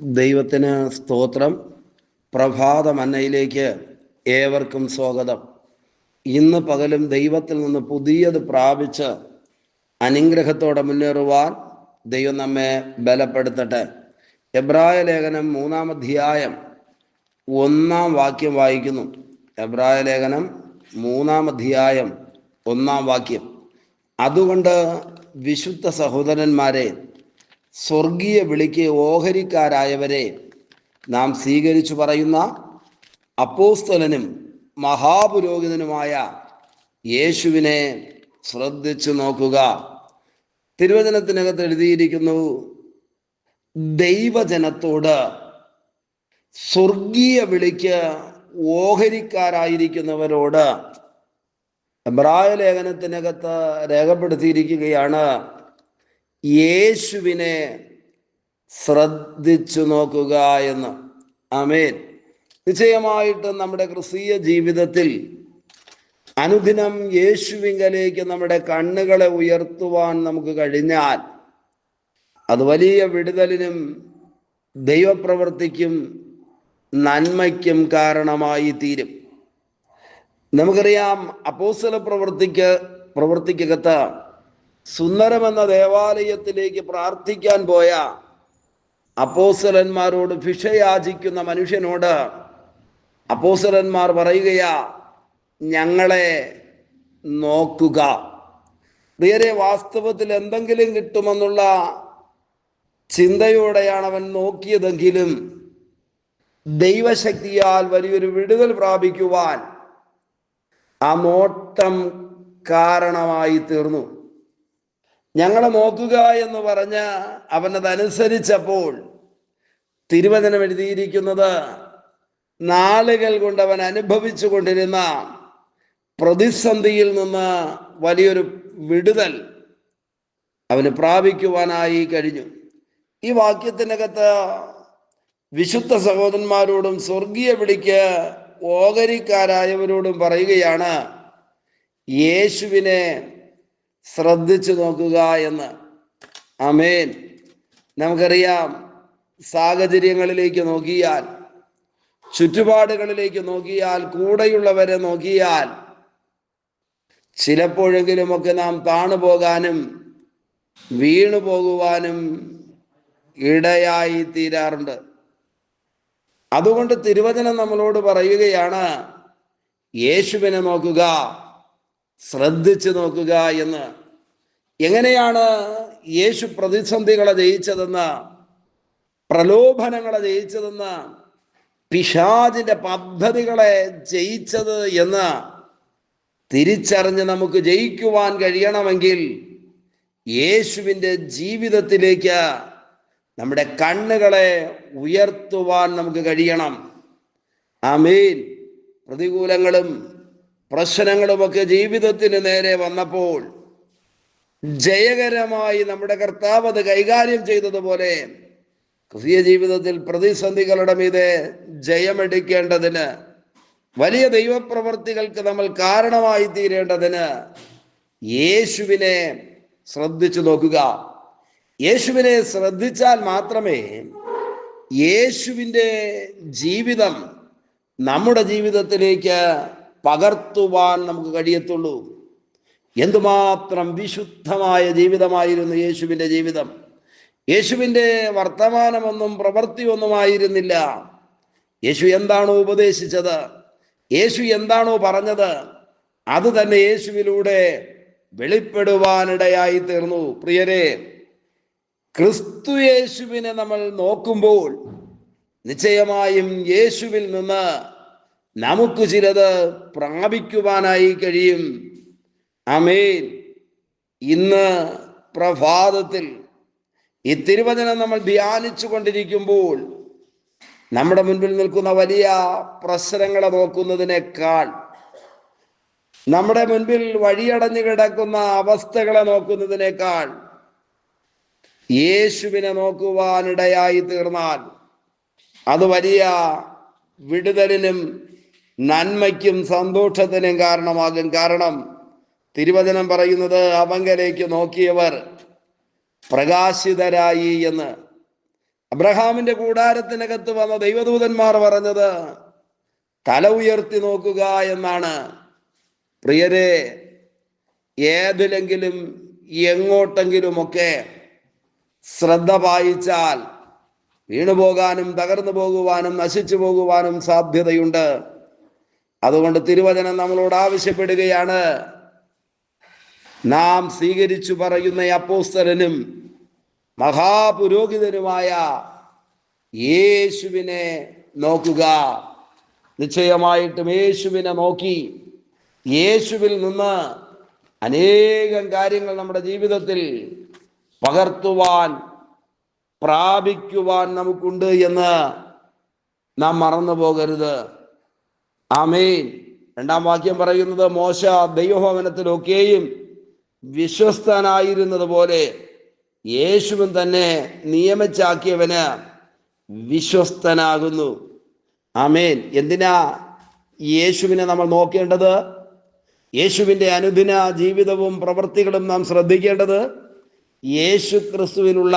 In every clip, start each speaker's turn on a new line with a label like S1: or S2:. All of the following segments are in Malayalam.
S1: ദൈവത്തിന് സ്തോത്രം. പ്രഭാത മന്നയിലേക്ക് ഏവർക്കും സ്വാഗതം. ഇന്ന് പകലും ദൈവത്തിൽ നിന്ന് പുതിയത് പ്രാപിച്ച് അനുഗ്രഹത്തോടെ മുന്നേറുവാൻ ദൈവം നമ്മെ ബലപ്പെടുത്തട്ടെ. എബ്രായ ലേഖനം മൂന്നാം അധ്യായം ഒന്നാം വാക്യം വായിക്കുന്നു. എബ്രായ ലേഖനം മൂന്നാം അധ്യായം ഒന്നാം വാക്യം. അതുകൊണ്ട് വിശുദ്ധ സഹോദരന്മാരെ സ്വർഗീയ വിളിക്ക് ഓഹരിക്കാരായവരെ നാം സ്വീകരിച്ചു പറയുന്ന അപ്പോസ്തലനും മഹാപുരോഹിതനുമായ യേശുവിനെ ശ്രദ്ധിച്ചു നോക്കുക. തിരുവചനത്തിനകത്ത് എഴുതിയിരിക്കുന്നു ദൈവജനത്തോട് സ്വർഗീയ വിളിക്ക് ഓഹരിക്കാരായിരിക്കുന്നവരോട് എബ്രായ ലേഖനത്തിനകത്ത് രേഖപ്പെടുത്തിയിരിക്കുകയാണ് യേശുവിനെ ശ്രദ്ധിച്ചു നോക്കുക എന്ന്. അമേൻ നിശ്ചയമായിട്ട് നമ്മുടെ ക്രിസ്തീയ ജീവിതത്തിൽ അനുദിനം യേശുവിങ്കലേക്ക് നമ്മുടെ കണ്ണുകളെ ഉയർത്തുവാൻ നമുക്ക് കഴിഞ്ഞാൽ അത് വലിയ വിടുതലിനും ദൈവപ്രവൃത്തിക്കും നന്മയ്ക്കും കാരണമായി തീരും. നമുക്കറിയാം അപ്പോസല പ്രവൃത്തിക്ക് പ്രവൃത്തിക്കകത്ത് സുന്ദരമെന്ന ദേവാലയത്തിലേക്ക് പ്രാർത്ഥിക്കാൻ പോയ അപ്പോസലന്മാരോട് ഭിക്ഷയാചിക്കുന്ന മനുഷ്യനോട് അപ്പോസലന്മാർ പറയുകയാ ഞങ്ങളെ നോക്കുക. പ്രിയരെ വാസ്തവത്തിൽ എന്തെങ്കിലും കിട്ടുമെന്നുള്ള ചിന്തയോടെയാണ് അവൻ നോക്കിയതെങ്കിലും ദൈവശക്തിയാൽ വലിയൊരു വിടുതൽ പ്രാപിക്കുവാൻ ആ നോട്ടം കാരണമായി തീർന്നു. ഞങ്ങളെ നോക്കുക എന്ന് പറഞ്ഞ അവനതനുസരിച്ചപ്പോൾ തിരുവചനം എഴുതിയിരിക്കുന്നത് നാളുകൾ കൊണ്ട് അവൻ അനുഭവിച്ചു കൊണ്ടിരുന്ന പ്രതിസന്ധിയിൽ നിന്ന് വലിയൊരു വിടുതൽ അവന് പ്രാപിക്കുവാനായി കഴിഞ്ഞു. ഈ വാക്യത്തിനകത്ത് വിശുദ്ധ സഹോദരന്മാരോടും സ്വർഗീയ വിളിക്ക് ഓഹരിക്കാരായവരോടും പറയുകയാണ് യേശുവിനെ ശ്രദ്ധിച്ചു നോക്കുക എന്ന്. അമേൻ നമുക്കറിയാം സാഹചര്യങ്ങളിലേക്ക് നോക്കിയാൽ ചുറ്റുപാടുകളിലേക്ക് നോക്കിയാൽ കൂടെയുള്ളവരെ നോക്കിയാൽ ചിലപ്പോഴെങ്കിലുമൊക്കെ നാം താണു പോകാനും വീണു പോകുവാനും ഇടയായി തീരാറുണ്ട് അതുകൊണ്ട് തിരുവചനം നമ്മളോട് പറയുകയാണ് യേശുവിനെ നോക്കുക. ശ്രദ്ധിച്ചു നോക്കുക എന്ന്. എങ്ങനെയാണ് യേശു പ്രതിസന്ധികളെ ജയിച്ചതെന്ന് പ്രലോഭനങ്ങളെ ജയിച്ചതെന്ന് പിശാചിന്റെ പദ്ധതികളെ ജയിച്ചത് എന്ന് തിരിച്ചറിഞ്ഞ് നമുക്ക് ജയിക്കുവാൻ കഴിയണമെങ്കിൽ യേശുവിന്റെ ജീവിതത്തിലേക്ക് നമ്മുടെ കണ്ണുകളെ ഉയർത്തുവാൻ നമുക്ക് കഴിയണം. ആമേൻ. പ്രതികൂലങ്ങളും പ്രശ്നങ്ങളുമൊക്കെ ജീവിതത്തിന് നേരെ വന്നപ്പോൾ ജയകരമായി നമ്മുടെ കർത്താവ് അത് കൈകാര്യം ചെയ്തതുപോലെ ക്രിസ്തീയ ജീവിതത്തിൽ പ്രതിസന്ധികളുടെ മീതെ ജയമെടുക്കേണ്ടതിന് വലിയ ദൈവപ്രവർത്തികൾക്ക് നമ്മൾ കാരണമായി തീരേണ്ടതിന് യേശുവിനെ ശ്രദ്ധിച്ചു നോക്കുക. യേശുവിനെ ശ്രദ്ധിച്ചാൽ മാത്രമേ യേശുവിന്റെ ജീവിതം നമ്മുടെ ജീവിതത്തിലേക്ക് പകർത്തുവാൻ നമുക്ക് കഴിയത്തുള്ളൂ. എന്തുമാത്രം വിശുദ്ധമായ ജീവിതമായിരുന്നു യേശുവിന്റെ ജീവിതം. യേശുവിന്റെ വർത്തമാനമൊന്നും പ്രവൃത്തിയൊന്നുമായിരുന്നില്ല. യേശു എന്താണോ ഉപദേശിച്ചത്? യേശു എന്താണോ പറഞ്ഞത്? അത് തന്നെ യേശുവിലൂടെ വെളിപ്പെടുവാനിടയായി തീർന്നു പ്രിയരെ ക്രിസ്തു യേശുവിനെ നമ്മൾ നോക്കുമ്പോൾ നിശ്ചയമായും യേശുവിൽ നിന്ന് നമുക്ക് ചിലത് പ്രാപിക്കുവാനായി കഴിയും. അമേൻ ഇന്ന് പ്രഭാതത്തിൽ ഈ തിരുവചനം നമ്മൾ ധ്യാനിച്ചു കൊണ്ടിരിക്കുമ്പോൾ നമ്മുടെ മുൻപിൽ നിൽക്കുന്ന വലിയ പ്രശ്നങ്ങളെ നോക്കുന്നതിനേക്കാൾ നമ്മുടെ മുൻപിൽ വഴിയടഞ്ഞു കിടക്കുന്ന അവസ്ഥകളെ നോക്കുന്നതിനേക്കാൾ യേശുവിനെ നോക്കുവാനിടയായി തീർന്നാൽ അത് വലിയ വിടുതലിനും നന്മയ്ക്കും സന്തോഷത്തിനും കാരണമാകും. കാരണം തിരുവചനം പറയുന്നത് അവങ്കലേക്ക് നോക്കിയവർ പ്രകാശിതരായി എന്ന്. അബ്രഹാമിന്റെ കൂടാരത്തിനകത്ത് വന്ന ദൈവദൂതന്മാർ പറഞ്ഞത് തല ഉയർത്തി നോക്കുക എന്നാണ്. പ്രിയരെ ഏതിലെങ്കിലും എങ്ങോട്ടെങ്കിലുമൊക്കെ ശ്രദ്ധ പായിച്ചാൽ വീണുപോകാനും തകർന്നു പോകുവാനും നശിച്ചു പോകുവാനും സാധ്യതയുണ്ട്. അതുകൊണ്ട് തിരുവചനം നമ്മളോട് ആവശ്യപ്പെടുകയാണ്. നാം സ്വീകരിച്ചു പറയുന്ന അപ്പോസ്തലനും മഹാപുരോഹിതനുമായ യേശുവിനെ നോക്കുക. നിശ്ചയമായിട്ടും യേശുവിനെ നോക്കി. യേശുവിൽ നിന്ന് അനേകം കാര്യങ്ങൾ നമ്മുടെ ജീവിതത്തിൽ പകർത്തുവാൻ പ്രാപിക്കുവാൻ നമുക്കുണ്ട് എന്ന് നാം മറന്നു പോകരുത് ആമേൻ. രണ്ടാം വാക്യം പറയുന്നത് മോശ ദൈവഭവനത്തിലൊക്കെയും വിശ്വസ്തനായിരുന്നത് പോലെ യേശുവൻ തന്നെ നിയമിച്ചാക്കിയവന് വിശ്വസ്തനാകുന്നു. ആമേൻ. എന്തിനാ യേശുവിനെ നമ്മൾ നോക്കേണ്ടത്? യേശുവിന്റെ അനുദിന ജീവിതവും പ്രവൃത്തികളും നാം ശ്രദ്ധിക്കേണ്ടത് യേശു ക്രിസ്തുവിനുള്ള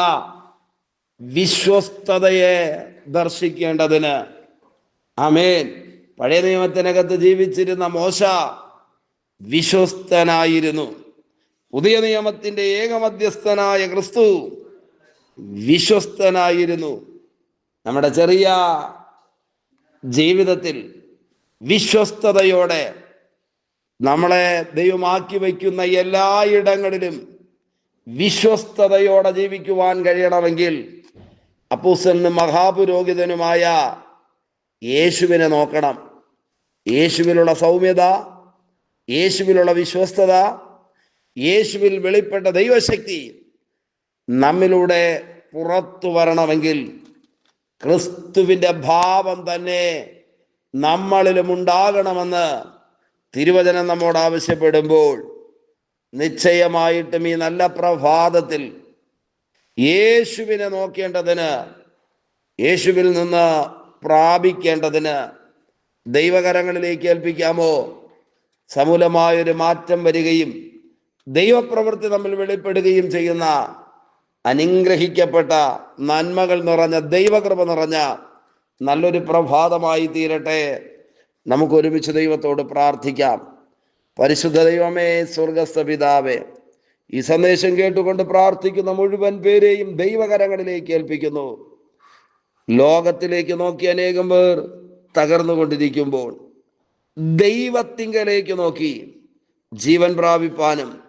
S1: വിശ്വസ്തതയെ ദർശിക്കേണ്ടതിന്. ആമേൻ. പഴയ നിയമത്തിനകത്ത് ജീവിച്ചിരുന്ന മോശ വിശ്വസ്തനായിരുന്നു. പുതിയ നിയമത്തിന്റെ ഏകമധ്യസ്ഥനായ ക്രിസ്തു വിശ്വസ്തനായിരുന്നു. നമ്മുടെ ചെറിയ ജീവിതത്തിൽ വിശ്വസ്തയോടെ നമ്മളെ ദൈവമാക്കി വയ്ക്കുന്ന എല്ലായിടങ്ങളിലും വിശ്വസ്തയോടെ ജീവിക്കുവാൻ കഴിയണമെങ്കിൽ അപ്പൂസനും മഹാപുരോഹിതനുമായ യേശുവിനെ നോക്കണം. യേശുവിലുള്ള സൗമ്യത യേശുവിലുള്ള വിശ്വസ്തത യേശുവിൽ വെളിപ്പെട്ട ദൈവശക്തി നമ്മിലൂടെ പുറത്തു വരണമെങ്കിൽ ക്രിസ്തുവിന്റെ ഭാവം തന്നെ നമ്മളിലും ഉണ്ടാകണമെന്ന് തിരുവചനം നമ്മോട് ആവശ്യപ്പെടുമ്പോൾ നിശ്ചയമായിട്ടും ഈ നല്ല പ്രഭാതത്തിൽ യേശുവിനെ നോക്കേണ്ടതിന് യേശുവിൽ നിന്ന് പ്രാപിക്കേണ്ടതിന് ദൈവകരങ്ങളിലേക്ക് ഏൽപ്പിക്കാമോ? സമൂലമായൊരു മാറ്റം വരികയും ദൈവപ്രവൃത്തി നമ്മൾ വെളിപ്പെടുകയും ചെയ്യുന്ന അനുഗ്രഹിക്കപ്പെട്ട നന്മകൾ നിറഞ്ഞ ദൈവകൃപ നിറഞ്ഞ നല്ലൊരു പ്രഭാതമായി തീരട്ടെ. നമുക്ക് ഒരുമിച്ച് ദൈവത്തോട് പ്രാർത്ഥിക്കാം. പരിശുദ്ധ ദൈവമേ സ്വർഗസ്ഥ പിതാവേ ഈ സന്ദേശം കേട്ടുകൊണ്ട് പ്രാർത്ഥിക്കുന്ന മുഴുവൻ പേരെയും ദൈവകരങ്ങളിലേക്ക് ഏൽപ്പിക്കുന്നു. ലോകത്തിലേക്ക് നോക്കി അനേകം പേർ തകർന്നുകൊണ്ടിരിക്കുമ്പോൾ ദൈവത്തിങ്കലേക്ക് നോക്കി ജീവൻ പ്രാപിപ്പാനും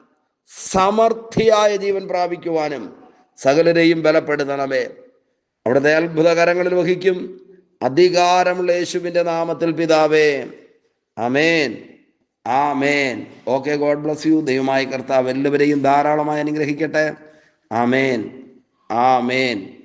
S1: സമർത്ഥിയായ ജീവൻ പ്രാപിക്കുവാനും സകലരെയും ബലപ്പെടുത്തണമേ. അവിടുത്തെ അത്ഭുതകരങ്ങളിൽ വഹിക്കും. അധികാരമുള്ള യേശുവിന്റെ നാമത്തിൽ പിതാവേ. Amen amen okay god bless you. ദൈവമായി കർത്താവ് എല്ലാവരെയും ധാരാളമായി അനുഗ്രഹിക്കട്ടെ. ആമേൻ. ആമേൻ.